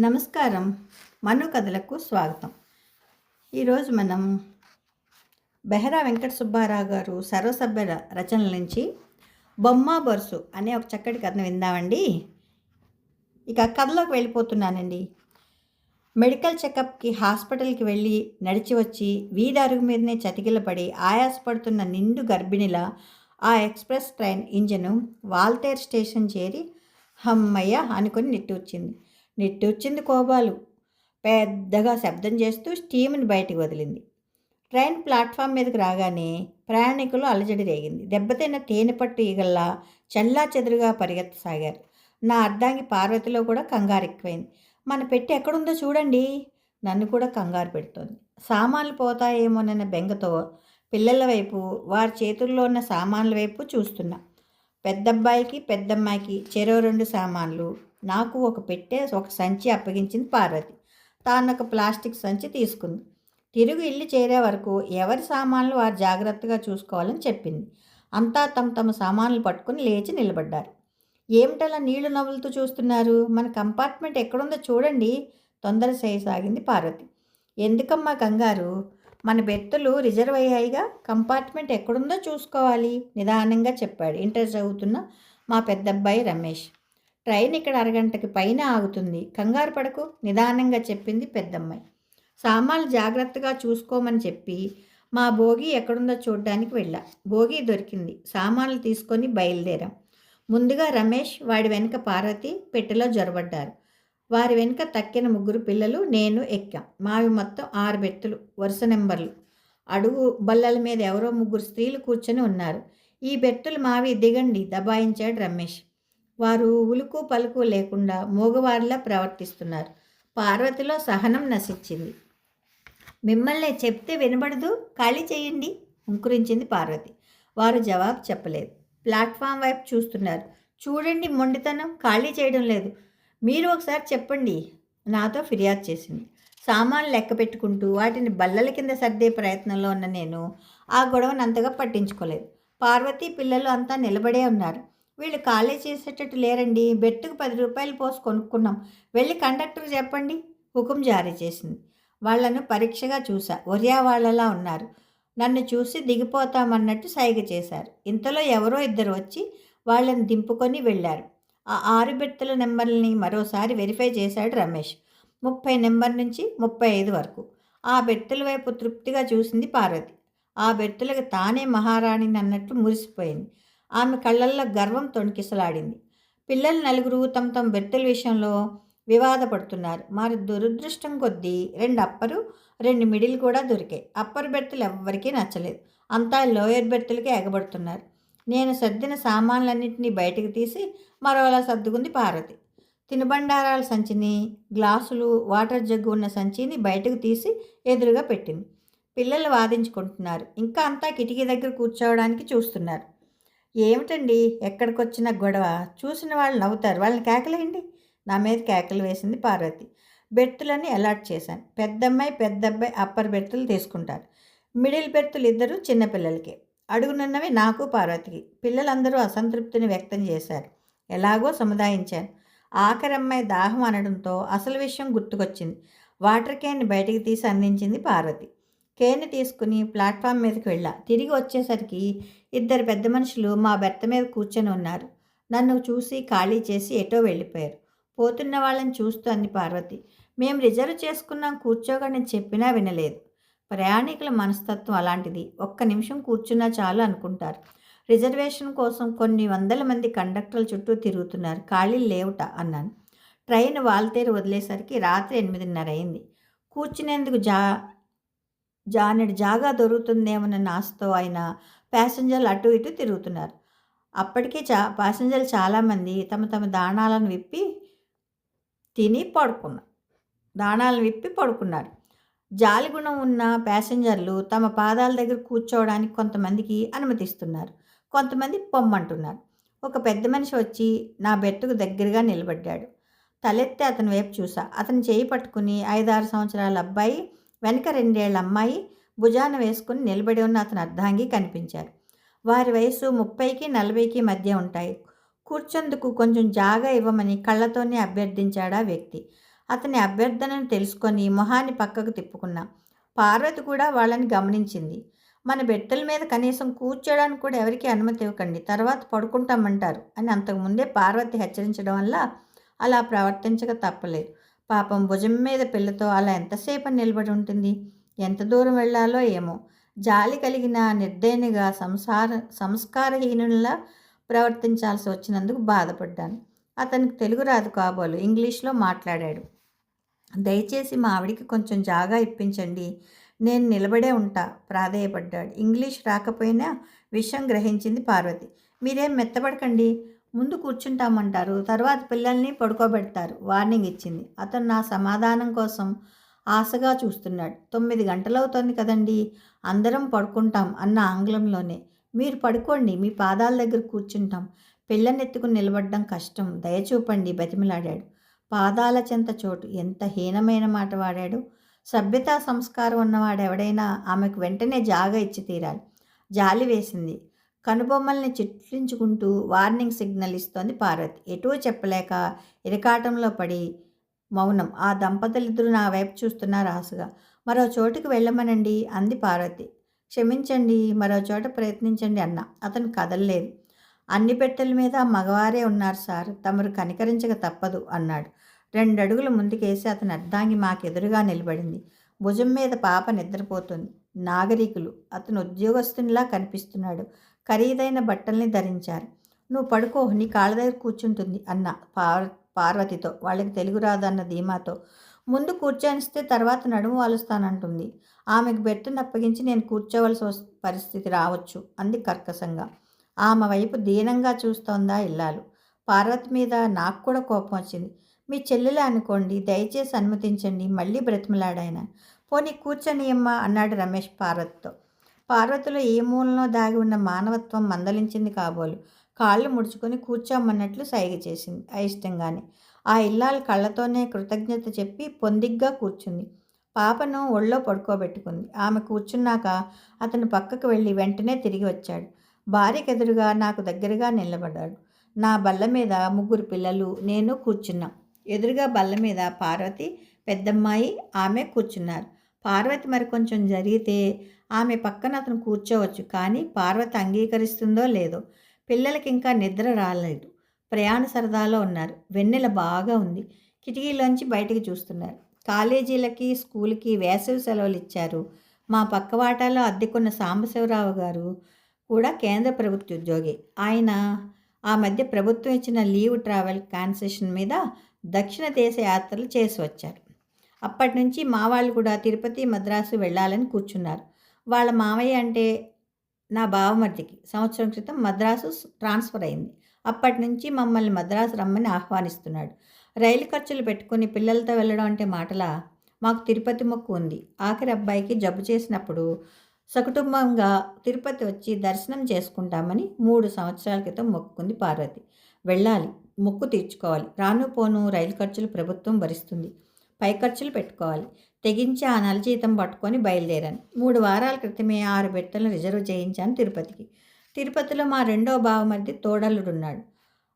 నమస్కారం. మను కథలకు స్వాగతం. ఈరోజు మనం బెహరా వెంకట సుబ్బారావు గారు సర్వసభ్య రచనల నుంచి బొమ్మ బొరుసు అనే ఒక చక్కటి కథను విందామండి. ఇక కథలోకి వెళ్ళిపోతున్నానండి. మెడికల్ చెకప్కి హాస్పిటల్కి వెళ్ళి నడిచి వచ్చి వీధి అరుగు మీదనే చతికిలపడి ఆయాసపడుతున్న నిండు గర్భిణిల ఆ express train engine Waltair station చేరి హమ్మయ్య అనుకుని నిట్టూర్చింది నిట్టూర్చింది కోబాలు పెద్దగా శబ్దం చేస్తూ స్టీమ్ని బయటికి వదిలింది. ట్రైన్ ప్లాట్ఫామ్ మీదకి రాగానే ప్రయాణికులు అలజడి రేగింది. దెబ్బతిన్న తేనెపట్టు ఈగల్లా చల్లా చెదురుగా పరిగెత్తసాగారు. నా అర్ధాంగి పార్వతిలో కూడా కంగారు ఎక్కువైంది. మన పెట్టి ఎక్కడుందో చూడండి. నన్ను కూడా కంగారు పెడుతోంది. సామాన్లు పోతాయేమోనన్న బెంగతో పిల్లల వైపు వారి చేతుల్లో ఉన్న సామాన్ల వైపు చూస్తున్నా. పెద్దబ్బాయికి పెద్దమ్మాయికి చెరో రెండు సామాన్లు నాకు ఒక పెట్టే ఒక సంచి అప్పగించింది పార్వతి. తాను ఒక ప్లాస్టిక్ సంచి తీసుకుంది. తిరుగు ఇల్లు చేరే వరకు ఎవరి సామాన్లు వారు జాగ్రత్తగా చూసుకోవాలని చెప్పింది. అంతా తమ తమ సామాన్లు పట్టుకుని లేచి నిలబడ్డారు. ఏమిటలా నీళ్ళు నవ్వులుతూ చూస్తున్నారు? మన కంపార్ట్మెంట్ ఎక్కడుందో చూడండి. తొందర చేయసాగింది పార్వతి. ఎందుకమ్మా కంగారు? మన బెర్తులు రిజర్వ్ అయ్యాయిగా. కంపార్ట్మెంట్ ఎక్కడుందో చూసుకోవాలి. నిదానంగా చెప్పాడు. ఇంటర్ చదువుతున్న మా పెద్దబ్బాయి రమేష్. ట్రైన్ ఇక్కడ అరగంటకి పైన ఆగుతుంది. కంగారు పడకు నిదానంగా చెప్పింది పెద్దమ్మాయి. సామాన్లు జాగ్రత్తగా చూసుకోమని చెప్పి మా భోగి ఎక్కడుందో చూడడానికి వెళ్ళా. భోగి దొరికింది. సామాన్లు తీసుకొని బయలుదేరాం. ముందుగా రమేష్ వాడి వెనుక పార్వతి పెట్టెలో జొరబడ్డారు. వారి వెనుక తక్కిన ముగ్గురు పిల్లలు నేను ఎక్కాం. మావి మొత్తం ఆరు బెత్తులు వరుస నెంబర్లు. అడుగు బల్లల మీద ఎవరో ముగ్గురు స్త్రీలు కూర్చొని ఉన్నారు. ఈ బెత్తులు మావి దిగండి దబాయించాడు రమేష్. వారు ఉలుకు పలుకు లేకుండా మూగవారిలా ప్రవర్తిస్తున్నారు. పార్వతిలో సహనం నశించింది. మిమ్మల్ని చెప్తే వినబడదు ఖాళీ చేయండి ఉంకురించింది పార్వతి. వారు జవాబు చెప్పలేదు. ప్లాట్ఫామ్ వైపు చూస్తున్నారు. చూడండి మొండితనం ఖాళీ చేయడం లేదు. మీరు ఒకసారి చెప్పండి. నాతో ఫిర్యాదు చేసింది. సామాన్లు లెక్క పెట్టుకుంటూ వాటిని బల్లల కింద సర్దే ప్రయత్నంలో ఉన్న నేను ఆ గొడవను అంతగా పట్టించుకోలేదు. పార్వతి పిల్లలు అంతా నిలబడే ఉన్నారు. వీళ్ళు ఖాళీ చేసేటట్టు లేరండి. బెట్టుకు పది రూపాయలు పోసి కొనుక్కున్నాం. వెళ్ళి కండక్టర్ చెప్పండి. హుకుం జారీ చేసింది. వాళ్ళను పరీక్షగా చూసా. ఒరియా వాళ్ళలా ఉన్నారు. నన్ను చూసి దిగిపోతామన్నట్టు సైగ చేశారు. ఇంతలో ఎవరో ఇద్దరు వచ్చి వాళ్ళని దింపుకొని వెళ్ళారు. ఆ ఆరు బెర్తుల నెంబర్ని మరోసారి వెరిఫై చేశాడు రమేష్. ముప్పై నెంబర్ నుంచి ముప్పై ఐదు వరకు. ఆ బెర్తుల వైపు తృప్తిగా చూసింది పార్వతి. ఆ బెర్తులకు తానే మహారాణిని అన్నట్టు మురిసిపోయింది. ఆమె కళ్ళల్లో గర్వం తొణికిసలాడింది. పిల్లలు నలుగురు తమ తమ బెర్తుల విషయంలో వివాదపడుతున్నారు. మరి దురదృష్టం కొద్దీ రెండు అప్పరు రెండు మిడిల్ కూడా దొరికాయి. అప్పర్ బెర్తలు ఎవ్వరికీ నచ్చలేదు. అంతా లోయర్ బెర్తలకే ఎగబడుతున్నారు. నేను సర్దిన సామాన్లన్నింటినీ బయటకు తీసి మరోలా సర్దుకుంది పార్వతి. తినుబండారాల సంచిని గ్లాసులు వాటర్ జగ్గు ఉన్న సంచిని బయటకు తీసి ఎదురుగా పెట్టింది. పిల్లలు వాదించుకుంటున్నారు. ఇంకా అంతా కిటికీ దగ్గర కూర్చోవడానికి చూస్తున్నారు. ఏమిటండి? ఎక్కడికొచ్చిన గొడవ. చూసిన వాళ్ళు నవ్వుతారు. వాళ్ళని కేకలేయండి నా మీద కేకలు వేసింది పార్వతి. బెర్తులని అలాట్ చేశాను. పెద్దమ్మాయి పెద్దబ్బాయి అప్పర్ బెర్తులు తీసుకుంటారు. మిడిల్ బెర్తులు ఇద్దరు చిన్నపిల్లలకి అడుగునున్నవి నాకు పార్వతికి. పిల్లలందరూ అసంతృప్తిని వ్యక్తం చేశారు. ఎలాగో సముదాయించాను. ఆఖరి అమ్మాయి దాహం అనడంతో అసలు విషయం గుర్తుకొచ్చింది. వాటర్ క్యాన్ బయటికి తీసి అందించింది పార్వతి. కేన్ తీసుకుని ప్లాట్ఫామ్ మీదకి వెళ్ళా. తిరిగి వచ్చేసరికి ఇద్దరు పెద్ద మనుషులు మా బెర్త మీద కూర్చొని ఉన్నారు. నన్ను చూసి ఖాళీ చేసి ఎటో వెళ్ళిపోయారు. పోతున్న వాళ్ళని చూస్తూ అంది పార్వతి. మేము రిజర్వ్ చేసుకున్నాం కూర్చోగానే చెప్పినా వినలేదు. ప్రయాణికుల మనస్తత్వం అలాంటిది. ఒక్క నిమిషం కూర్చున్నా చాలు అనుకుంటారు. రిజర్వేషన్ కోసం కొన్ని వందల మంది కండక్టర్ల చుట్టూ తిరుగుతున్నారు. ఖాళీ లేవుట అన్నాను. ట్రైన్ వాల్తేరు వదిలేసరికి రాత్రి ఎనిమిదిన్నర అయింది. కూర్చునేందుకు జా జానెడు జాగా దొరుకుతుందేమన్న నాస్తో అయినా ప్యాసింజర్లు అటు ఇటు తిరుగుతున్నారు. అప్పటికే చా ప్యాసింజర్లు చాలామంది తమ తమ దాణాలను విప్పి తిని పడుకున్నారు దాణాలను విప్పి పడుకున్నారు. జాలిగుణం ఉన్న ప్యాసింజర్లు తమ పాదాల దగ్గర కూర్చోవడానికి కొంతమందికి అనుమతిస్తున్నారు. కొంతమంది పొమ్మంటున్నారు. ఒక పెద్ద మనిషి వచ్చి నా బెట్టుకు దగ్గరగా నిలబడ్డాడు. తలెత్తి అతని వైపు చూసా. అతను చేయి పట్టుకుని ఐదారు సంవత్సరాల అబ్బాయి వెనక రెండేళ్ళ అమ్మాయి భుజాన వేసుకుని నిలబడి ఉన్న అతను అర్ధాంగి కనిపించారు వారి వయసు ముప్పైకి నలభైకి మధ్య ఉంటాయి. కూర్చొందుకు కొంచెం జాగా ఇవ్వమని కళ్ళతోనే అభ్యర్థించాడా వ్యక్తి. అతని అభ్యర్థనను తెలుసుకొని మొహాన్ని పక్కకు తిప్పుకున్నా. పార్వతి కూడా వాళ్ళని గమనించింది. మన బెట్టల మీద కనీసం కూర్చోడానికి కూడా ఎవరికీ అనుమతి ఇవ్వకండి. తర్వాత పడుకుంటామంటారు అని అంతకుముందే పార్వతి హెచ్చరించడం వల్ల అలా ప్రవర్తించక తప్పలేదు. పాపం భుజం మీద పిల్లతో అలా ఎంతసేపు నిలబడి ఉంటుంది? ఎంత దూరం వెళ్ళాలో ఏమో. జాలి కలిగిన నిర్దయనిగా సంసార సంస్కారహీనులా ప్రవర్తించాల్సి వచ్చినందుకు బాధపడ్డాను. అతనికి తెలుగు రాదు కాబోలు. ఇంగ్లీష్లో మాట్లాడాడు. దయచేసి మా ఆవిడికి కొంచెం జాగా ఇప్పించండి. నేను నిలబడే ఉంటా ప్రాధేయపడ్డాడు. ఇంగ్లీష్ రాకపోయినా విషయం గ్రహించింది పార్వతి. మీరేం మెత్తపడకండి ముందు కూర్చుంటామంటారు తర్వాత పిల్లల్ని పడుకోబెడతారు. వార్నింగ్ ఇచ్చింది. అతను నా సమాధానం కోసం ఆశగా చూస్తున్నాడు. తొమ్మిది గంటలవుతోంది కదండి అందరం పడుకుంటాం అన్న ఆంగ్లంలోనే. మీరు పడుకోండి మీ పాదాల దగ్గర కూర్చుంటాం. పిల్లనెత్తుకుని నిలబడడం కష్టం దయచూపండి బతిమిలాడాడు. పాదాల చెంత చోటు ఎంత హీనమైన మాట వాడాడు. సభ్యతా సంస్కారం ఉన్నవాడు ఎవడైనా ఆమెకు వెంటనే జాగా ఇచ్చి తీరాలి. జాలి వేసింది. కనుబొమ్మల్ని చిట్లించుకుంటూ వార్నింగ్ సిగ్నల్ ఇస్తోంది పార్వతి. ఎటూ చెప్పలేక ఇరకాటంలో పడి మౌనం. ఆ దంపతులిద్దరూ నా వైపు చూస్తున్నారు ఆశగా మరో చోటుకు వెళ్ళమనండి అంది పార్వతి. క్షమించండి మరో చోట ప్రయత్నించండి అన్న. అతను కదలలేదు. అన్ని పెట్టెల మీద మగవారే ఉన్నారు సార్. తమరు కనికరించక తప్పదు అన్నాడు. రెండడుగులు ముందుకేసి అతని అర్ధాంగి మాకెదురుగా నిలబడింది. భుజం మీద పాప నిద్రపోతుంది. నాగరికులు అతను ఉద్యోగస్తునిలా కనిపిస్తున్నాడు. ఖరీదైన బట్టల్ని ధరించారు. నువ్వు పడుకో నీ కాళ్ళ దగ్గర కూర్చుంటుంది అన్న. పార్వ పార్వతితో వాళ్ళకి తెలుగు రాదన్న ధీమాతో. ముందు కూర్చొనిస్తే తర్వాత నడుము వాలుస్తానంటుంది. ఆమెకు బెట్టను అప్పగించి నేను కూర్చోవలసి పరిస్థితి రావచ్చు అంది కర్కశంగా. ఆమె వైపు దీనంగా చూస్తోందా ఇల్లాలు. పార్వతి మీద నాకు కూడా కోపం వచ్చింది. మీ చెల్లెలే అనుకోండి దయచేసి అనుమతించండి మళ్ళీ బ్రతిమలాడాయన. పోనీ కూర్చొనియమ్మా అన్నాడు రమేష్ పార్వతితో. పార్వతిలో ఏ మూలలో దాగి ఉన్న మానవత్వం మందలించింది కాబోలు. కాళ్ళు ముడుచుకొని కూర్చోమన్నట్లు సైగ చేసింది అయిష్టంగానే. ఆ ఇల్లాలు కళ్ళతోనే కృతజ్ఞత చెప్పి పొందిగ్గా కూర్చుంది. పాపను ఒళ్ళో పడుకోబెట్టుకుంది. ఆమె కూర్చున్నాక అతను పక్కకు వెళ్ళి వెంటనే తిరిగి వచ్చాడు. భార్యకు ఎదురుగా నాకు దగ్గరగా నిలబడ్డాడు. నా బల్ల మీద ముగ్గురు పిల్లలు నేను కూర్చున్నాం. ఎదురుగా బల్ల మీద పార్వతి పెద్దమ్మాయి ఆమె కూర్చున్నారు. పార్వతి మరి కొంచెం జరిగితే ఆమె పక్కన అతను కూర్చోవచ్చు కానీ పార్వతి అంగీకరిస్తుందో లేదో పిల్లలకి ఇంకా నిద్ర రాలేదు. ప్రయాణ సరదాలో ఉన్నారు. వెన్నెల బాగా ఉంది. కిటికీలోంచి బయటకు చూస్తున్నారు. కాలేజీలకి స్కూల్కి వేసవి సెలవులు ఇచ్చారు మా పక్క వాటాలో అద్దెకున్న సాంబశివరావు గారు కూడా కేంద్ర ప్రభుత్వ ఉద్యోగి. ఆయన ఆ మధ్య ప్రభుత్వం ఇచ్చిన లీవ్ ట్రావెల్ కాన్సెషన్ మీద దక్షిణ దేశ యాత్రలు చేసి వచ్చారు. అప్పటి నుంచి మా వాళ్ళు కూడా తిరుపతి మద్రాసు వెళ్ళాలని కూర్చున్నారు. వాళ్ళ మామయ్య అంటే నా బావమర్దికి సంవత్సరం క్రితం మద్రాసు ట్రాన్స్ఫర్ అయింది. అప్పటి నుంచి మమ్మల్ని మద్రాసు రమ్మని ఆహ్వానిస్తున్నాడు. రైలు ఖర్చులు పెట్టుకుని పిల్లలతో వెళ్ళడం అంటే మాటలా? మాకు తిరుపతి మొక్కు ఉంది. ఆఖరి అబ్బాయికి జబ్బు చేసినప్పుడు సకుటుంబంగా తిరుపతి వచ్చి దర్శనం చేసుకుంటామని మూడు సంవత్సరాల క్రితం మొక్కుకుంది పార్వతి. వెళ్ళాలి. మొక్కు తీర్చుకోవాలి. రాను పోను రైలు ఖర్చులు ప్రభుత్వం భరిస్తుంది. పై ఖర్చులు పెట్టుకోవాలి. తెగించి ఆ నెల జీతం పట్టుకొని బయలుదేరాను. మూడు వారాల క్రితమే ఆరు బెట్టలను రిజర్వ్ చేయించాను తిరుపతికి. తిరుపతిలో మా రెండో బావమరిది తోడల్లుడున్నాడు.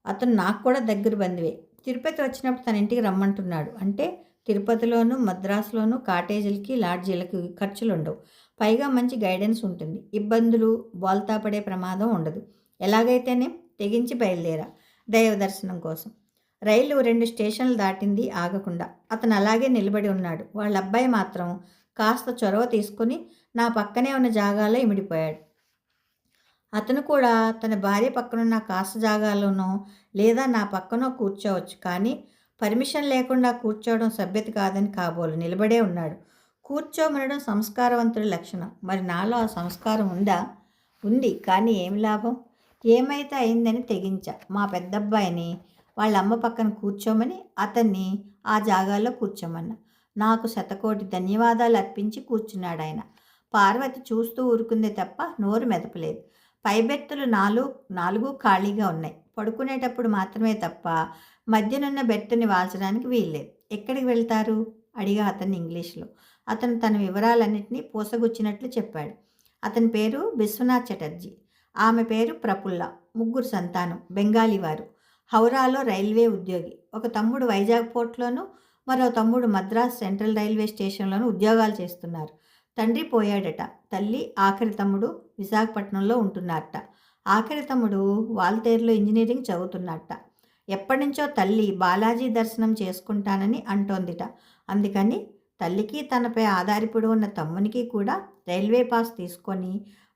అతను నాకు కూడా దగ్గర బంధువే. తిరుపతి వచ్చినప్పుడు తన ఇంటికి రమ్మంటున్నాడు. అంటే తిరుపతిలోను మద్రాసులోను కాటేజీలకి లాడ్జీలకి ఖర్చులు ఉండవు పైగా మంచి గైడెన్స్ ఉంటుంది. ఇబ్బందులు బోల్తా పడే ప్రమాదం ఉండదు. ఎలాగైతేనే తెగించి బయలుదేరా దైవ దర్శనం కోసం. రైలు రెండు స్టేషన్లు దాటింది ఆగకుండా. అతను అలాగే నిలబడి ఉన్నాడు. వాళ్ళ అబ్బాయి మాత్రం కాస్త చొరవ తీసుకుని నా పక్కనే ఉన్న జాగాలో ఇమిడిపోయాడు. అతను కూడా తన భార్య పక్కనున్న కాస్త జాగాలోనో లేదా నా పక్కనో కూర్చోవచ్చు. కానీ పర్మిషన్ లేకుండా కూర్చోవడం సభ్యత కాదని కాబోలు నిలబడే ఉన్నాడు. కూర్చోమనడం సంస్కారవంతుడి లక్షణం. మరి నాలో ఆ సంస్కారం ఉందా? ఉంది. కానీ ఏం లాభం? ఏమైతే అయిందని తెగించా. మా పెద్దబ్బాయిని వాళ్ళ అమ్మ పక్కన కూర్చోమని అతన్ని ఆ జాగాలో కూర్చోమన్నా. నాకు శతకోటి ధన్యవాదాలు అర్పించి కూర్చున్నాడు ఆయన పార్వతి చూస్తూ ఊరుకుందే తప్ప నోరు మెదపలేదు. పైబెత్తలు నాలుగు నాలుగు ఖాళీగా ఉన్నాయి. పడుకునేటప్పుడు మాత్రమే తప్ప మధ్యనున్న బెట్టుని వాల్చడానికి వీల్లేదు. ఎక్కడికి వెళ్తారు? అడిగా అతన్ని ఇంగ్లీష్లో. అతను తన వివరాలన్నింటినీ పూసగుచ్చినట్లు చెప్పాడు. అతని పేరు బిశ్వనాథ్ చటర్జీ. ఆమె పేరు ప్రఫుల్ల. ముగ్గురు సంతానం. బెంగాలీ వారు హౌరాలో రైల్వే ఉద్యోగి. ఒక తమ్ముడు వైజాగ్ పోర్ట్లోను మరో తమ్ముడు మద్రాస్ సెంట్రల్ రైల్వే స్టేషన్లోనూ ఉద్యోగాలు చేస్తున్నారు. తండ్రి పోయాడట. తల్లి ఆఖరి తమ్ముడు విశాఖపట్నంలో ఉంటున్నారట. ఆఖరి తమ్ముడు వాల్తేరులో ఇంజనీరింగ్ చదువుతున్నట్ట ఎప్పటి నుంచో తల్లి బాలాజీ దర్శనం చేసుకుంటానని అంటోందిట. అందుకని తల్లికి తనపై ఆధారపడి ఉన్న తమ్మునికి కూడా రైల్వే పాస్ తీసుకొని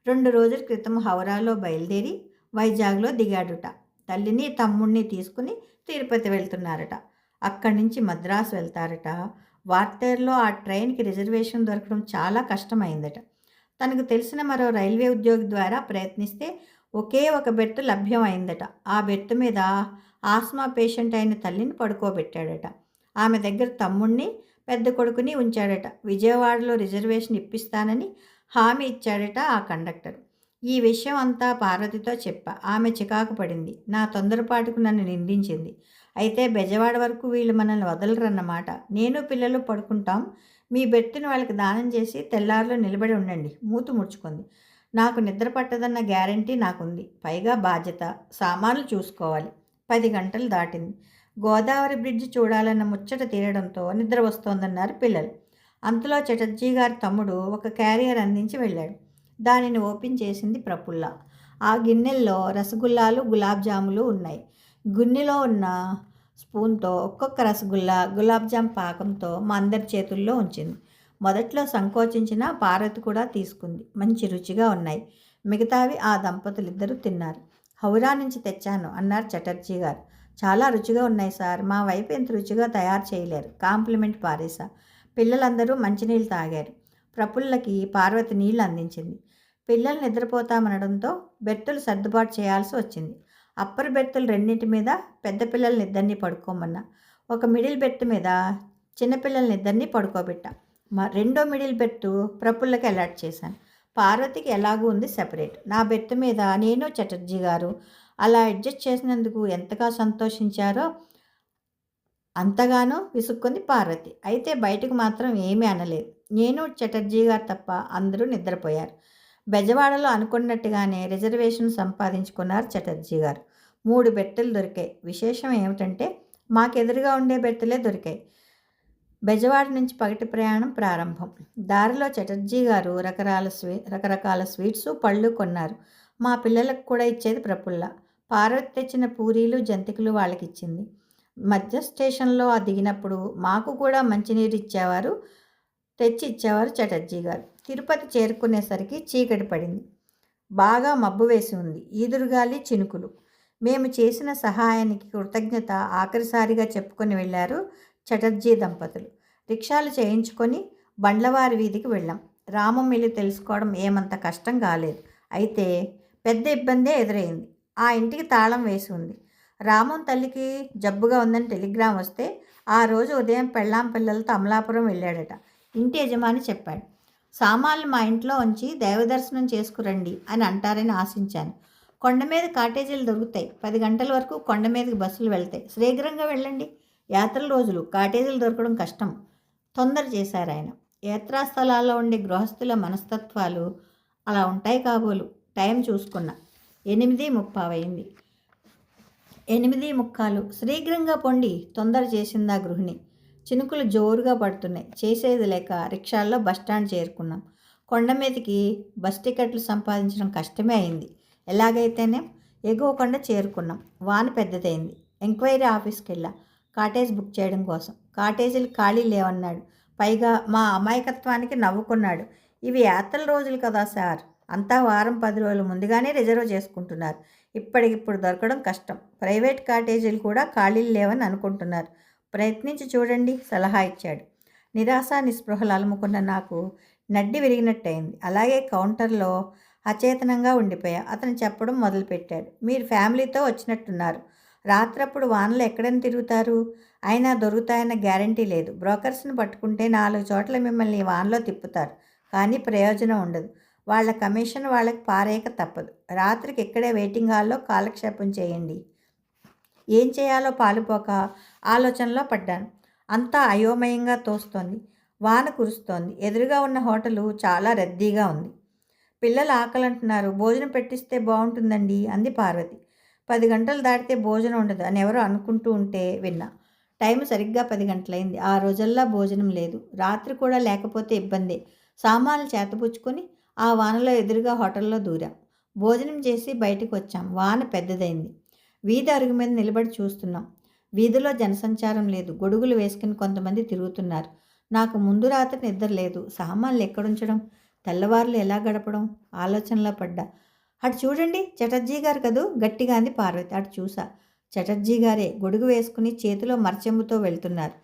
రెండు రోజుల క్రితం హౌరాలో బయలుదేరి వైజాగ్లో దిగాడుట. తల్లిని తమ్ముడిని తీసుకుని తిరుపతి వెళ్తున్నారట. అక్కడి నుంచి మద్రాసు వెళ్తారట. వార్తేర్లో ఆ ట్రైన్కి రిజర్వేషన్ దొరకడం చాలా కష్టమైందట. తనకు తెలిసిన మరో రైల్వే ఉద్యోగి ద్వారా ప్రయత్నిస్తే ఒకే ఒక బెర్త్ లభ్యమైందట. ఆ బెర్త్ మీద ఆస్మా పేషెంట్ అయిన తల్లిని పడుకోబెట్టాడట. ఆమె దగ్గర తమ్ముణ్ణి పెద్ద కొడుకుని ఉంచాడట. విజయవాడలో రిజర్వేషన్ ఇప్పిస్తానని హామీ ఇచ్చాడట ఆ కండక్టర్. ఈ విషయం అంతా పార్వతితో చెప్పా. ఆమె చికాకు పడింది. నా తొందరపాటుకు నన్ను నిందించింది. అయితే బెజవాడ వరకు వీళ్ళు మనల్ని వదలరన్నమాట. నేను పిల్లలు పడుకుంటాం. మీ బెట్టుని వాళ్ళకి దానం చేసి తెల్లారులో నిలబడి ఉండండి. మూతు ముడుచుకుంది. నాకు నిద్ర పట్టదన్న గ్యారంటీ నాకుంది. పైగా బాధ్యత. సామాన్లు చూసుకోవాలి. పది గంటలు దాటింది. గోదావరి బ్రిడ్జ్ చూడాలన్న ముచ్చట తీరడంతో నిద్ర వస్తోందన్నారు పిల్లలు. అంతలో చటర్జీ గారి తమ్ముడు ఒక క్యారియర్ అందించి వెళ్ళాడు. దానిని ఓపెన్ చేసింది ప్రఫుల్ల. ఆ గిన్నెల్లో రసగుల్లాలు గులాబ్ జాములు ఉన్నాయి. గిన్నెలో ఉన్న స్పూన్తో ఒక్కొక్క రసగుల్లా గులాబ్ జామ్ పాకంతో మా అందరి చేతుల్లో ఉంచింది. మొదట్లో సంకోచించిన పార్వతి కూడా తీసుకుంది. మంచి రుచిగా ఉన్నాయి. మిగతావి ఆ దంపతులు ఇద్దరు తిన్నారు. హౌరా నుంచి తెచ్చాను అన్నారు చటర్జీ గారు. చాలా రుచిగా ఉన్నాయి సార్. మా వైపు ఎంత రుచిగా తయారు చేయలేరు. కాంప్లిమెంట్ పారేసా పిల్లలందరూ మంచినీళ్ళు తాగారు. ప్రపుల్లకి పార్వతి నీళ్ళు అందించింది. పిల్లలు నిద్రపోతామనడంతో బెర్తులు సర్దుబాటు చేయాల్సి వచ్చింది. అప్పర్ బెర్తులు రెండింటి మీద పెద్ద పిల్లల్ని ఇద్దరిని పడుకోమన్నా ఒక మిడిల్ బెర్త్ మీద చిన్నపిల్లల్ని ఇద్దరిని పడుకోబెట్టా. మా రెండో మిడిల్ బెర్త్ ప్రపుల్లకి అలాట్ చేశాను. పార్వతికి ఎలాగూ ఉంది సెపరేట్. నా బెర్త్ మీద నేను చటర్జీ గారు అలా అడ్జస్ట్ చేసినందుకు ఎంతగా సంతోషించారో అంతగానో విసుక్కుంది పార్వతి. అయితే బయటకు మాత్రం ఏమీ అనలేదు. నేను చటర్జీ గారు తప్ప అందరూ నిద్రపోయారు. బెజవాడలో అనుకున్నట్టుగానే రిజర్వేషన్ సంపాదించుకున్నారు చటర్జీ గారు. మూడు బెట్టలు దొరికాయి. విశేషం ఏమిటంటే మాకెదురుగా ఉండే బెట్టలే దొరికాయి. బెజవాడ నుంచి పగటి ప్రయాణం ప్రారంభం. దారిలో చటర్జీ గారు రకరాల స్వీ రకరకాల స్వీట్స్ పళ్ళు కొన్నారు. మా పిల్లలకు కూడా ఇచ్చేది ప్రఫుల్ల పార్వతి తెచ్చిన పూరీలు జంతికలు వాళ్ళకి ఇచ్చింది మధ్య స్టేషన్లో దిగినప్పుడు మాకు కూడా మంచినీరు ఇచ్చేవారు తెచ్చి ఇచ్చేవారు చటర్జీ గారు. తిరుపతి చేరుకునేసరికి చీకటి పడింది. బాగా మబ్బు వేసి ఉంది. ఈదురుగాలి చినుకులు. మేము చేసిన సహాయానికి కృతజ్ఞత ఆఖరిసారిగా చెప్పుకొని వెళ్ళారు చటర్జీ దంపతులు. రిక్షాలు చేయించుకొని బండ్లవారి వీధికి వెళ్ళాం. రామం వెళ్ళి తెలుసుకోవడం ఏమంత కష్టం కాలేదు. అయితే పెద్ద ఇబ్బందే ఎదురైంది. ఆ ఇంటికి తాళం వేసి ఉంది. రామం తల్లికి జబ్బుగా ఉందని టెలిగ్రామ్ వస్తే ఆ రోజు ఉదయం పెళ్ళాం పిల్లలతో అమలాపురం వెళ్ళాడట. ఇంటి యజమాని చెప్పాడు. సామాన్లు మా ఇంట్లో ఉంచి దైవదర్శనం చేసుకురండి అని అంటారని ఆశించాను. కొండ మీద కాటేజీలు దొరుకుతాయి. పది గంటల వరకు కొండ మీదకి బస్సులు వెళ్తాయి. శీఘ్రంగా వెళ్ళండి. యాత్రల రోజులు కాటేజీలు దొరకడం కష్టం. తొందర చేశారు ఆయన. యాత్రాస్థలాల్లో ఉండే గృహస్థుల మనస్తత్వాలు అలా ఉంటాయి కాబోలు. టైం చూసుకున్నా. ఎనిమిది ముప్పావైంది ఎనిమిది ముక్కాలు. శీఘ్రంగా పొండి. తొందర చేసిందా గృహిణి. చినుకులు జోరుగా పడుతున్నాయి. చేసేది లేక రిక్షాల్లో బస్టాండ్ చేరుకున్నాం. కొండ మీదకి బస్ టికెట్లు సంపాదించడం కష్టమే అయింది. ఎలాగైతేనే? ఎగువ కొండ చేరుకున్నాం. వాన పెద్దదైంది. ఎంక్వైరీ ఆఫీస్కి వెళ్ళా కాటేజ్ బుక్ చేయడం కోసం. కాటేజీలు ఖాళీ లేవన్నాడు. పైగా మా అమాయకత్వానికి నవ్వుకున్నాడు. ఇవి యాత్రల రోజులు కదా సార్. అంతా వారం పది రోజులు ముందుగానే రిజర్వ్ చేసుకుంటున్నారు. ఇప్పటికిప్పుడు దొరకడం కష్టం. ప్రైవేట్ కాటేజీలు కూడా ఖాళీలు లేవని అనుకుంటున్నారు. ప్రయత్నించి చూడండి సలహా ఇచ్చాడు. నిరాశ నిస్పృహలు అలుముకున్న నాకు నడ్డి విరిగినట్టయింది. అలాగే కౌంటర్లో అచేతనంగా ఉండిపోయా. అతను చెప్పడం మొదలుపెట్టాడు. మీరు ఫ్యామిలీతో వచ్చినట్టున్నారు. రాత్రప్పుడు వానలు ఎక్కడని తిరుగుతారు? అయినా దొరుకుతాయన్న గ్యారంటీ లేదు. బ్రోకర్స్ని పట్టుకుంటే నాలుగు చోట్ల మిమ్మల్ని వానలో తిప్పుతారు. కానీ ప్రయోజనం ఉండదు. వాళ్ళ కమిషన్ వాళ్ళకి పారేయక తప్పదు. రాత్రికి ఇక్కడే వెయిటింగ్ హాల్లో కాలక్షేపం చేయండి. ఏం చేయాలో పాలుపోక ఆలోచనలో పడ్డాను. అంతా అయోమయంగా తోస్తోంది. వాన కురుస్తోంది. ఎదురుగా ఉన్న హోటలు చాలా రద్దీగా ఉంది. పిల్లలు ఆకలంటున్నారు. భోజనం పెట్టిస్తే బాగుంటుందండి అంది పార్వతి. పది గంటలు దాటితే భోజనం ఉండదు అని ఎవరో అనుకుంటూ ఉంటే విన్నా. టైం సరిగ్గా పది గంటలైంది. ఆ రోజల్లా భోజనం లేదు. రాత్రి కూడా లేకపోతే ఇబ్బంది. సామాన్లు చేతపుచ్చుకొని ఆ వానలో ఎదురుగా హోటల్లో దూరాం. భోజనం చేసి బయటకు వచ్చాం వాన పెద్దదైంది. వీధి అరుగు మీద నిలబడి చూస్తున్నాం. వీధిలో జనసంచారం లేదు. గొడుగులు వేసుకుని కొంతమంది తిరుగుతున్నారు. నాకు ముందు రాత్రి నిద్ర లేదు. సామాన్లు ఎక్కడుంచడం? తెల్లవారులు ఎలా గడపడం? ఆలోచనలో పడ్డా. అటు చూడండి చటర్జీ గారు కదూ? గట్టిగా అంది పార్వతి. అటు చూసా. చటర్జీ గారే గొడుగు వేసుకుని చేతిలో మర్చెంబుతో వెళ్తున్నారు.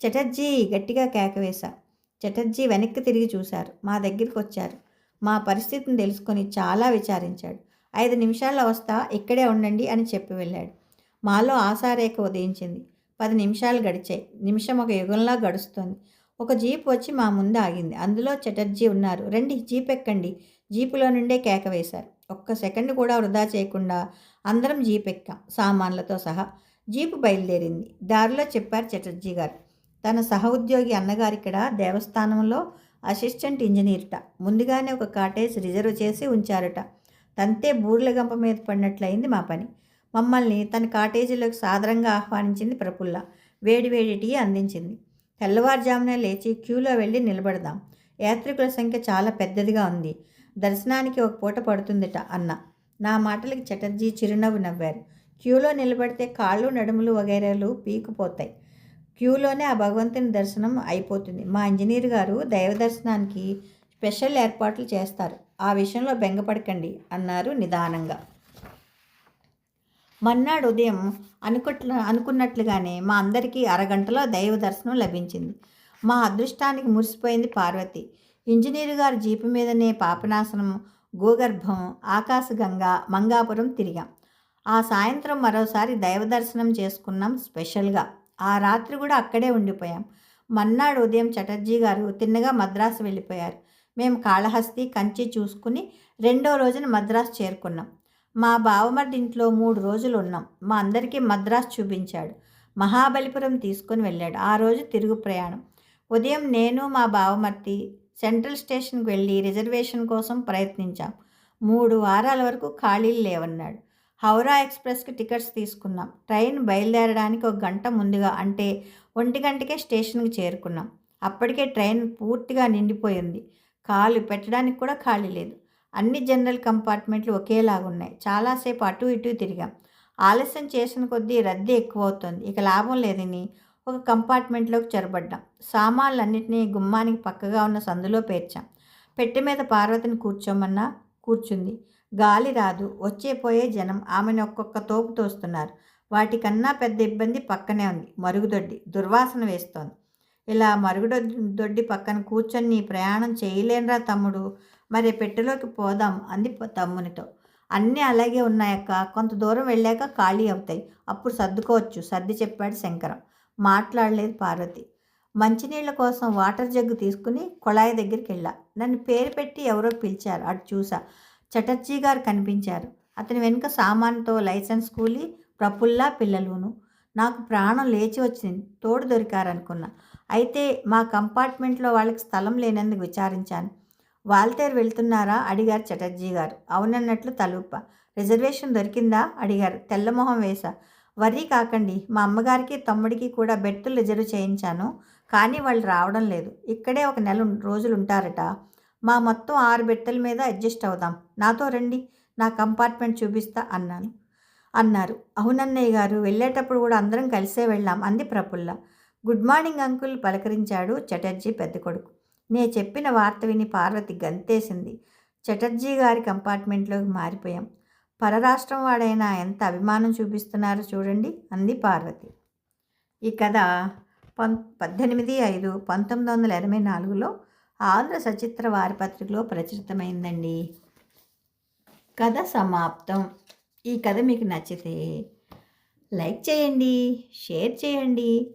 చటర్జీ గట్టిగా కేకవేశా చటర్జీ వెనక్కి తిరిగి చూశారు. మా దగ్గరికి వచ్చారు. మా పరిస్థితిని తెలుసుకొని చాలా విచారించాడు. ఐదు నిమిషాల్లో వస్తా ఇక్కడే ఉండండి అని చెప్పి వెళ్ళాడు. మాలో ఆశారేఖ ఉదయించింది. పది నిమిషాలు గడిచాయి. నిమిషం ఒక యుగంలా గడుస్తోంది. ఒక జీప్ వచ్చి మా ముందు ఆగింది. అందులో చటర్జీ ఉన్నారు. రండి జీప్ ఎక్కండి. జీపులో నుండే కేక వేశారు. ఒక్క సెకండ్ కూడా వృధా చేయకుండా అందరం జీప్ ఎక్కాం సామాన్లతో సహా. జీపు బయలుదేరింది. దారిలో చెప్పారు చటర్జీ గారు. తన సహ ఉద్యోగి అన్నగారు ఇక్కడ దేవస్థానంలో అసిస్టెంట్ ఇంజనీర్ట. ముందుగానే ఒక కాటేజ్ రిజర్వ్ చేసి ఉంచారట. తంతే బూర్ల గంప మీద పడినట్లయింది మా పని. మమ్మల్ని తన కాటేజీలోకి సాదరంగా ఆహ్వానించింది ప్రఫుల్ల. వేడి వేడి టీ అందించింది. తెల్లవారుజామున లేచి క్యూలో వెళ్ళి నిలబడదాం. యాత్రికుల సంఖ్య చాలా పెద్దదిగా ఉంది. దర్శనానికి ఒక పూట పడుతుందిట అన్న. నా మాటలకి చటర్జీ చిరునవ్వు నవ్వారు. క్యూలో నిలబడితే కాళ్ళు నడుములు వగైరాలు పీకుపోతాయి. క్యూలోనే ఆ భగవంతుని దర్శనం అయిపోతుంది. మా ఇంజనీర్ గారు దైవ దర్శనానికి స్పెషల్ ఏర్పాట్లు చేస్తారు. ఆ విషయంలో బెంగపడకండి అన్నారు నిదానంగా. మన్నాడు ఉదయం అనుకుట్ల అనుకున్నట్లుగానే మా అందరికీ అరగంటలో దైవ దర్శనం లభించింది. మా అదృష్టానికి మురిసిపోయింది పార్వతి. ఇంజనీరు గారు జీపు మీదనే పాపనాశనం గోగర్భం ఆకాశగంగ మంగాపురం తిరిగాం. ఆ సాయంత్రం మరోసారి దైవ దర్శనం చేసుకున్నాం స్పెషల్గా. ఆ రాత్రి కూడా అక్కడే ఉండిపోయాం. మన్నాడు ఉదయం చటర్జీ గారు తిన్నగా మద్రాసు వెళ్ళిపోయారు. మేము కాళహస్తి కంచి చూసుకుని రెండో రోజున మద్రాసు చేరుకున్నాం. మా బావమర్ది ఇంట్లో మూడు రోజులు ఉన్నాం మా అందరికీ మద్రాసు చూపించాడు. మహాబలిపురం తీసుకొని వెళ్ళాడు. ఆ రోజు తిరుగు ప్రయాణం. ఉదయం నేను మా బావమర్తి సెంట్రల్ స్టేషన్కి వెళ్ళి రిజర్వేషన్ కోసం ప్రయత్నించాం. మూడు వారాల వరకు ఖాళీలు లేవన్నాడు. హౌరా ఎక్స్ప్రెస్కి టికెట్స్ తీసుకున్నాం. ట్రైన్ బయలుదేరడానికి ఒక గంట ముందుగా అంటే ఒంటి గంటకే స్టేషన్కి చేరుకున్నాం. అప్పటికే ట్రైన్ పూర్తిగా నిండిపోయింది. కాలు పెట్టడానికి కూడా ఖాళీ లేదు. అన్ని జనరల్ కంపార్ట్మెంట్లు ఒకేలాగున్నాయి. చాలాసేపు అటు ఇటు తిరిగాం. ఆలస్యం చేసిన కొద్దీ రద్దీ ఎక్కువ అవుతుంది ఇక లాభం లేదని ఒక కంపార్ట్మెంట్లోకి చొరబడ్డాం. సామాన్లన్నింటినీ గుమ్మానికి పక్కగా ఉన్న సందులో పేర్చాం. పెట్టె మీద పార్వతిని కూర్చోమన్నా కూర్చుంది. గాలి రాదు. వచ్చే పోయే జనం. ఆమెను ఒక్కొక్క తోపు తోస్తున్నారు. వాటికన్నా పెద్ద ఇబ్బంది పక్కనే ఉంది. మరుగుదొడ్డి. దుర్వాసన వేస్తోంది. ఇలా మరుగుడొడ్డి దొడ్డి పక్కన కూర్చొని నీ ప్రయాణం చేయలేనురా తమ్ముడు. మరి పెట్టెలోకి పోదాం అంది తమ్మునితో. అన్నీ అలాగే ఉన్నాయక్క. కొంత దూరం వెళ్ళాక ఖాళీ అవుతాయి. అప్పుడు సర్దుకోవచ్చు. సర్ది చెప్పాడు శంకరం. మాట్లాడలేదు పార్వతి. మంచినీళ్ళ కోసం వాటర్ జగ్గు తీసుకుని కొళాయి దగ్గరికి వెళ్ళా నన్ను పేరు పెట్టి ఎవరో పిలిచారు. అటు చూసా. చటర్జీ గారు కనిపించారు. అతని వెనుక సామాన్తో లైసెన్స్ కూలి ప్రపుల్లా పిల్లలును. నాకు ప్రాణం లేచి వచ్చింది. తోడు దొరికారనుకున్నా. అయితే మా కంపార్ట్మెంట్లో వాళ్ళకి స్థలం లేనందుకు విచారించాను. వాల్తేరు వెళ్తున్నారా? అడిగారు చటర్జీ గారు. అవునన్నట్లు తలుప్ప రిజర్వేషన్ దొరికిందా? అడిగారు. తెల్లమొహం వేశా. వర్రీ కాకండి. మా అమ్మగారికి తమ్ముడికి కూడా బెర్తులు రిజర్వ్ చేయించాను. కానీ వాళ్ళు రావడం లేదు. ఇక్కడే ఒక నెల రోజులు ఉంటారట. మా మొత్తం ఆరు బెట్టల మీద అడ్జస్ట్ అవుదాం. నాతో రండి. నా కంపార్ట్మెంట్ చూపిస్తా అన్నాను. అన్నారు. అవునన్నయ్య గారు వెళ్ళేటప్పుడు కూడా అందరం కలిసే వెళ్ళాం. అంది ప్రఫుల్ల. గుడ్ మార్నింగ్ అంకుల్ పలకరించాడు చటర్జీ పెద్ద కొడుకు. నే చెప్పిన వార్త విని పార్వతి గంతేసింది. చటర్జీ గారి కంపార్ట్మెంట్లోకి మారిపోయాం. పరరాష్ట్రం వాడైనా ఎంత అభిమానం చూపిస్తున్నారో చూడండి అంది పార్వతి. ఈ కథ పం పద్దెనిమిది ఐదు పంతొమ్మిది వందల ఎనభై నాలుగులో ఆంధ్ర సచిత్ర వారపత్రికలో ప్రచురితమైందండి. కథ సమాప్తం. ఈ కథ మీకు నచ్చితే లైక్ చేయండి షేర్ చేయండి.